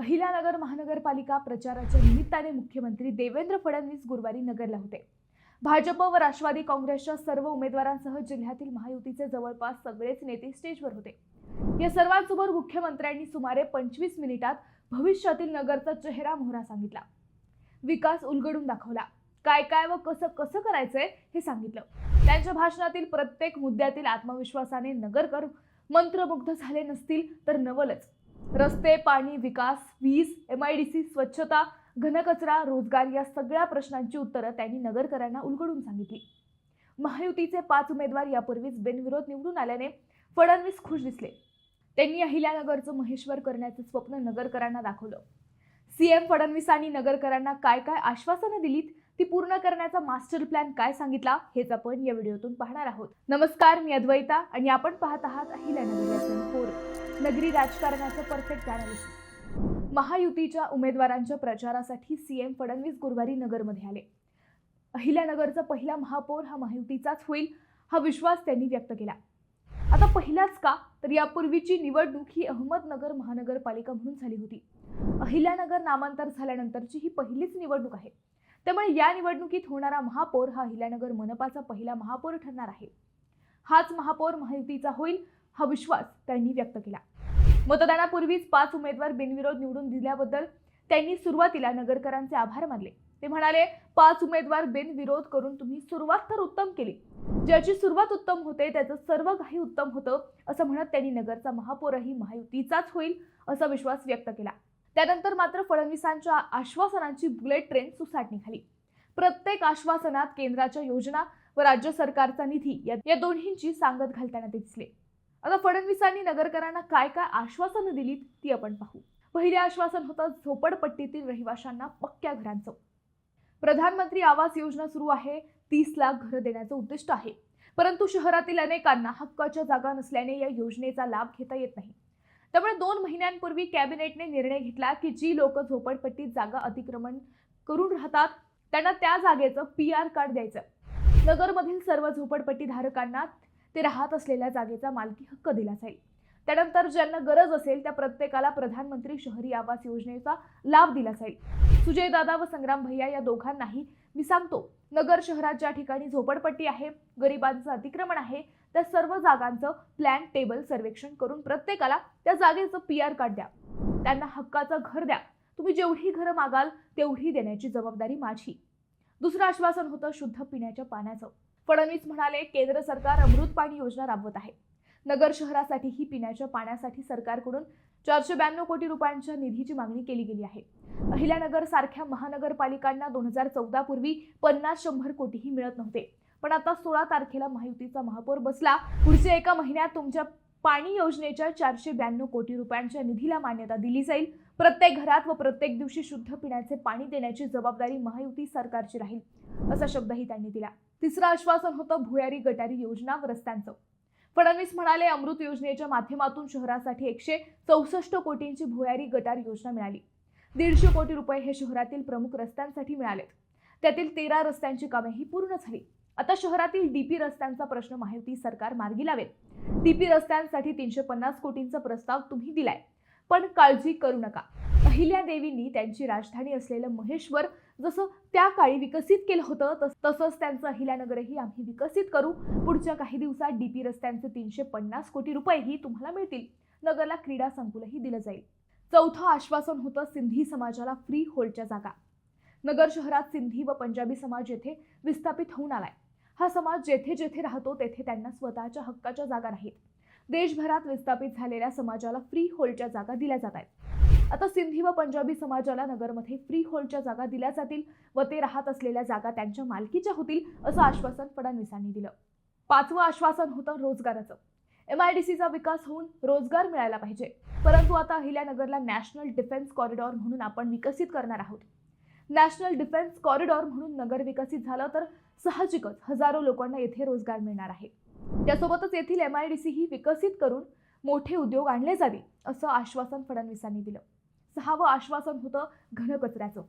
अहिल्यानगर महानगरपालिका प्रचाराच्या निमित्ताने मुख्यमंत्री देवेंद्र फडणवीस गुरुवारी नगरला होते. भाजप व राष्ट्रवादी काँग्रेसच्या सर्व उमेदवारांसह जिल्ह्यातील महायुतीचे जवळपास सगळेच नेते स्टेजवर होते. या सर्वांसमोर मुख्यमंत्र्यांनी सुमारे पंचवीस मिनिटात भविष्यातील नगरचा चेहरा मोहरा सांगितला. विकास उलगडून दाखवला. काय काय व कसं कसं करायचंय हे सांगितलं. त्यांच्या भाषणातील प्रत्येक मुद्द्यातील आत्मविश्वासाने नगरकर मंत्रमुग्ध झाले नसतील तर नवलच. रस्ते पाणी विकास वीज एम आय डी सी स्वच्छता घनकचरा रोजगार या सगळ्या प्रश्नांची उत्तरं त्यांनी नगरकरांना उलगडून सांगितली. महायुतीचे पाच उमेदवार यापूर्वीच बिनविरोध निवडून आल्याने फडणवीस खुश दिसले. त्यांनी अहिल्यानगरचं महेश्वर करण्याचं स्वप्न नगरकरांना दाखवलं. सीएम फडणवीसांनी नगरकरांना काय काय आश्वासनं दिलीत ती पूर्ण करण्याचा मास्टर प्लॅन काय सांगितला हेच आपण या व्हिडिओतून पाहणार आहोत. नमस्कार मी अद्वैता आणि आपण पाहत आहात अहिल्या नगरी फोर नगरी राजकारणाचं परफेक्ट अनालिसिस महायुतीच्या उमेदवारांच्या प्रचारासाठी सीएम फडणवीस गुरुवारी नगरमध्ये आले. अहिल्यानगरचा पहिला महापौर हा महायुतीचाच होईल हा विश्वास त्यांनी व्यक्त केला. आता पहिलाच का? तर यापूर्वीची निवडणूक ही अहमदनगर महानगरपालिका म्हणून झाली होती. अहिल्यानगर नामांतर झाल्यानंतरची ही पहिलीच निवडणूक आहे. त्यामुळे या निवडणुकीत होणारा महापौर हा अहिल्यानगर मनपाचा पहिला महापौर ठरणार आहे. हाच महापौर महायुतीचा होईल हा विश्वास त्यांनी व्यक्त केला. मतदानापूर्वीच पाच उमेदवार बिनविरोध निवडून दिल्याबद्दल त्यांनी सुरुवातीला नगरकरांचे आभार मानले. ते म्हणाले पाच उमेदवार बिनविरोध करून तुम्ही सुरुवात तर उत्तम केली. ज्याची सुरुवात उत्तम होते त्याचं सर्व काही उत्तम होतं असं म्हणत त्यांनी नगरचा महापौरही महायुतीचाच होईल असा विश्वास व्यक्त केला. त्यानंतर मात्र फडणवीसांच्या आश्वासनांची बुलेट ट्रेन सुसाट निघाली प्रत्येक आश्वासनात केंद्राच्या योजना व राज्य सरकारचा निधी या या दोन्हींची सांगत घालताना ते दिसले. आता फडणवीसांनी नगरकरांना काय काय आश्वासनं दिलीत ती आपण पाहू. पहिले आश्वासन होतं झोपडपट्टीतील रहिवाशांना पक्क्या घरांचं. प्रधानमंत्री आवास योजना सुरू आहे तीस लाख घरं देण्याचं उद्दिष्ट आहे. परंतु शहरातील अनेकांना हक्काच्या जागा नसल्याने या योजनेचा लाभ घेता येत नाही. त्यामुळे दोन महिन्यांपूर्वी कॅबिनेटने निर्णय घेतला की जी लोक झोपडपट्टीत जागा अतिक्रमण करून राहतात त्यांना त्या जागेचं पी आर कार्ड द्यायचं. नगरमधील सर्व झोपडपट्टी धारकांना ते राहत असलेल्या जागेचा मालकी हक्क दिला जाईल त्यानंतर ज्यांना गरज असेल त्या प्रत्येकाला प्रधानमंत्री शहरी आवास योजनेचा लाभ दिला जाईल सुजय दादा व संग्राम भैया या दोघांनाही मी सांगतो नगर शहरात ज्या ठिकाणी झोपडपट्टी आहे गरिबांचं अतिक्रमण आहे त्या सर्व जागांचं प्लॅन टेबल सर्वेक्षण करून प्रत्येकाला त्या जागेचं पी आर कार्ड द्या. त्यांना हक्काचं घर द्या. तुम्ही जेवढी घरं मागाल तेवढी देण्याची जबाबदारी माझी. दुसरं आश्वासन होतं शुद्ध पिण्याच्या पाण्याचं. फडणवीस म्हणाले केंद्र सरकार अमृत पाणी योजना राबवत आहे. नगर शहरासाठीही पिण्याच्या पाण्यासाठी सरकारकडून चारशे ब्याण्णव कोटी रुपयांच्या निधीची मागणी केली गेली आहे. अहिल्यानगर सारख्या महानगरपालिकांना दोन हजार चौदा पूर्वी पन्नास शंभर कोटीही मिळत नव्हते. पण आता सोळा तारखेला महायुतीचा महापौर बसला. पुढच्या एका महिन्यात तुमच्या पाणी योजनेच्या चारशे ब्याण्णव कोटी रुपयांच्या निधीला मान्यता दिली जाईल. प्रत्येक घरात व प्रत्येक दिवशी शुद्ध पिण्याचे पाणी देण्याची जबाबदारी महायुती सरकारची राहील असा शब्दही त्यांनी दिला. तिसरं आश्वासन होतं भुयारी गटारी योजना व रस्त्यांचं. फडणवीस म्हणाले अमृत योजनेच्या माध्यमातून शहरासाठी एकशे चौसष्ट कोटींची भुयारी गटार योजना मिळाली. दीडशे कोटी रुपये हे शहरातील प्रमुख रस्त्यांसाठी मिळालेत. त्यातील तेरा रस्त्यांची कामेही पूर्ण झाली. आता शहरातील डीपी रस्त्यांचा प्रश्न माहिती सरकार मार्गी लावेल. डीपी रस्त्यांसाठी तीनशे पन्नास कोटींचा प्रस्ताव तुम्ही दिलाय. पण काळजी करू नका. अहिल्या देवींनी त्यांची राजधानी असलेलं महेश्वर जसं त्या काळी विकसित केलं होतं तस तसंच त्यांचं अहिल्यानगरही आम्ही विकसित करू. पुढच्या काही दिवसात डीपी रस्त्यांचे तीनशे पन्नास कोटी रुपयेही तुम्हाला मिळतील. नगरला क्रीडा संकुलही दिलं जाईल. चौथं आश्वासन होतं सिंधी समाजाला फ्री होल्डच्या जागा. नगर शहरात सिंधी व पंजाबी समाज येथे विस्थापित होऊन आलाय. हा समाज जेथे जेथे राहतो तेथे त्यांना स्वतःच्या हक्काच्या जागा नाहीत. देशभरात विस्थापित झालेल्या समाजाला फ्री होल्डच्या जागा दिल्या जात आहेत. आता सिंधी व पंजाबी समाजाला नगरमध्ये फ्री होल्डच्या जागा दिल्या जातील व ते राहत असलेल्या जागा त्यांच्या मालकीच्या होतील असं आश्वासन फडणवीसांनी दिलं. पाचवं आश्वासन होतं रोजगाराचं. एम आय डी सीचा विकास होऊन रोजगार मिळायला पाहिजे. परंतु आता अहिल्यानगरला नॅशनल डिफेन्स कॉरिडॉर म्हणून आपण विकसित करणार आहोत. नॅशनल डिफेन्स कॉरिडॉर म्हणून नगर विकसित झालं तर साहजिकच हजारो लोकांना येथे रोजगार मिळणार आहे. त्यासोबतच येथील एम आय डी सी ही विकसित करून मोठे उद्योग आणले जावे असं आश्वासन फडणवीसांनी दिलं. सहावं आश्वासन होतं घनकचऱ्याचं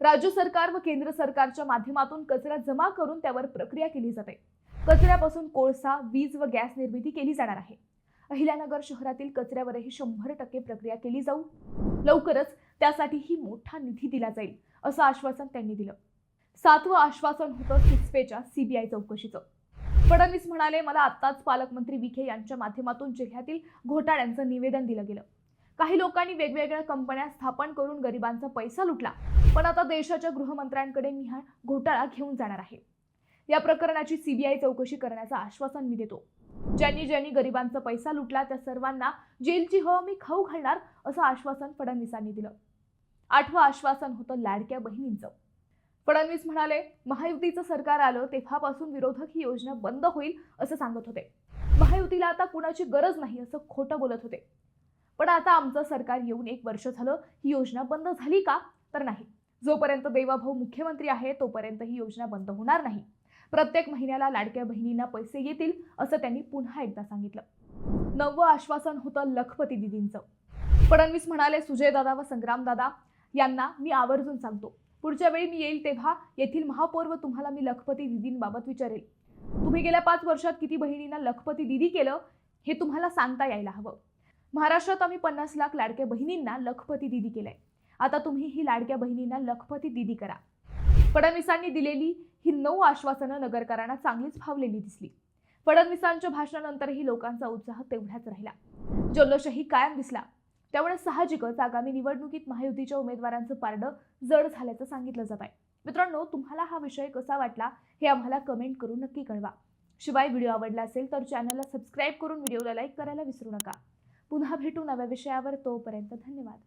राज्य सरकार व केंद्र सरकारच्या माध्यमातून कचरा जमा करून त्यावर प्रक्रिया केली जाते. कचऱ्यापासून कोळसा वीज व गॅस निर्मिती केली जाणार आहे. अहिल्यानगर शहरातील कचऱ्यावरही शंभर टक्के प्रक्रिया केली जाऊ. लवकरच त्यासाठीही मोठा निधी दिला जाईल असं आश्वासन त्यांनी दिलं. सातवं आश्वासन होतं किस्पेच्या सीबीआय चौकशीचं. फडणवीस म्हणाले मला आत्ताच पालकमंत्री विखे यांच्या माध्यमातून जिल्ह्यातील घोटाळ्यांचं निवेदन दिलं गेलं. काही लोकांनी वेगवेगळ्या कंपन्या स्थापन करून गरिबांचा पैसा लुटला पण आता देशाच्या गृहमंत्र्यांकडे मी हा घोटाळा घेऊन जाणार आहे. या प्रकरणाची सीबीआय चौकशी करण्याचं आश्वासन मी देतो. ज्यांनी ज्यांनी गरिबांचा पैसा लुटला त्या सर्वांना जेलची हवा मी खाऊ घालणार असं आश्वासन फडणवीसांनी दिलं. आठवं आश्वासन होतं लाडक्या बहिणींचं. फडणवीस म्हणाले महायुतीचं सरकार आलं तेव्हापासून विरोधक ही योजना बंद होईल असं सांगत होते. महायुतीला आता कुणाची गरज नाही असं खोटं बोलत होते. पण आता आमचं सरकार येऊन एक वर्ष झालं ही योजना बंद झाली का? तर नाही. जोपर्यंत देवाभाऊ मुख्यमंत्री आहे तोपर्यंत ही योजना बंद होणार नाही. प्रत्येक महिन्याला लाडक्या बहिणींना पैसे येतील असं त्यांनी पुन्हा एकदा सांगितलं. नववं आश्वासन होतं लखपती दिदींचं. फडणवीस म्हणाले सुजयदादा व संग्रामदादा यांना मी आवर्जून सांगतो. पुढच्या वेळी मी येईल तेव्हा येथील महापौर व तुम्हाला मी लखपती दिदींबाबत विचारेल. तुम्ही गेल्या पाच वर्षात किती बहिणींना लखपती दिदी केलं हे तुम्हाला सांगता यायला हवं. महाराष्ट्रात आम्ही पन्नास लाख लाडक्या बहिणींना लखपती दिदी केलंय. आता तुम्ही ही लाडक्या बहिणींना लखपती दिदी करा. फडणवीसांनी दिलेली ही नऊ आश्वासनं नगरकरांना चांगलीच फावलेली दिसली. फडणवीसांच्या भाषणानंतरही लोकांचा उत्साह तेवढाच राहिला. जल्लोषही कायम दिसला. त्यामुळे साहजिकच आगामी निवडणुकीत महायुतीच्या उमेदवारांचं पारडं जड झाल्याचं सांगितलं जात आहे. मित्रांनो तुम्हाला हा विषय कसा वाटला हे आम्हाला कमेंट करून नक्की कळवा. शिवाय व्हिडिओ आवडला असेल तर चॅनलला सबस्क्राईब करून व्हिडिओला लाईक करायला विसरू नका. पुन्हा भेटू नव्या विषयावर तोपर्यंत धन्यवाद.